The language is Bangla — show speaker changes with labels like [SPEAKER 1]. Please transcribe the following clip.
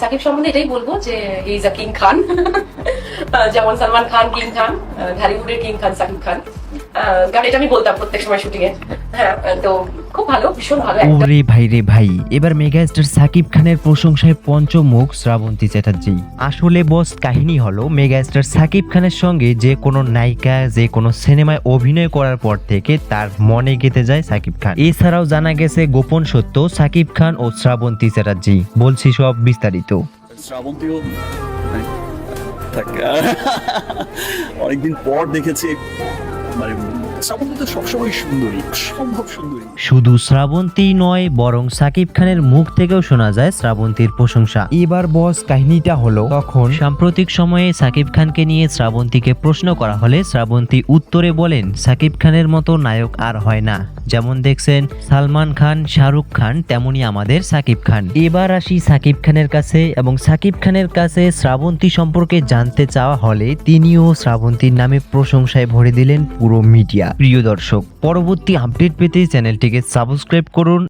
[SPEAKER 1] সাকিব সম্বন্ধে এটাই বলব যে ইজ আ কিং খান যেমন সালমান খান কিং খান ঢালিউডের কিং খান সাকিব খান। কারণ এটা আমি বলতাম প্রত্যেক সময় শুটিং এ। হ্যাঁ তো খুব ভালো ভীষণ ভালো
[SPEAKER 2] ওরে ভাই রে ভাই এবার মেগাস্টার সাকিব খানের প্রশংসায় পঞ্চমুখ শ্রাবন্তী চ্যাটার্জি। আসলে বস কাহিনী হলো মেগাস্টার সাকিব খানের সঙ্গে যে কোনো নায়িকা যে কোনো সিনেমায় অভিনয় করার পর থেকে তার মনে গেতে যায় সাকিব খান। এছাড়াও জানা গেছে গোপন সত্য সাকিব খান ও শ্রাবন্তী চ্যাটার্জি। বলছি সব বিস্তারিত।
[SPEAKER 3] শ্রাবন্তীও মানে, অনেকদিন পর দেখেছি। মানে শ্রাবন্তী তো সবসময় সুন্দরী সম্ভব সুন্দরী।
[SPEAKER 2] শুধু শ্রাবন্তী নয় বরং সাকিব খানের মুখ থেকেও শোনা যায় শ্রাবন্তীর প্রশংসা। এবার বস কাহিনীটা হলো তখন সাম্প্রতিক সময়ে সাকিব খানকে নিয়ে শ্রাবন্তীকে প্রশ্ন করা হলে শ্রাবন্তী উত্তরে বলেন সাকিব খানের মতো নায়ক আর হয় না। যেমন দেখছেন সালমান খান শাহরুখ খান তেমনি আমাদের সাকিব খান। এবার আসি সাকিব খানের কাছে এবং সাকিব খানের কাছে শ্রাবন্তী সম্পর্কে জানতে চাওয়া হলে তিনিও শ্রাবন্তীর নামে প্রশংসায় ভরে দিলেন পুরো মিডিয়া। প্রিয় দর্শক পরবর্তী আপডেট পেতে চ্যানেলটিকে সাবস্ক্রাইব করুন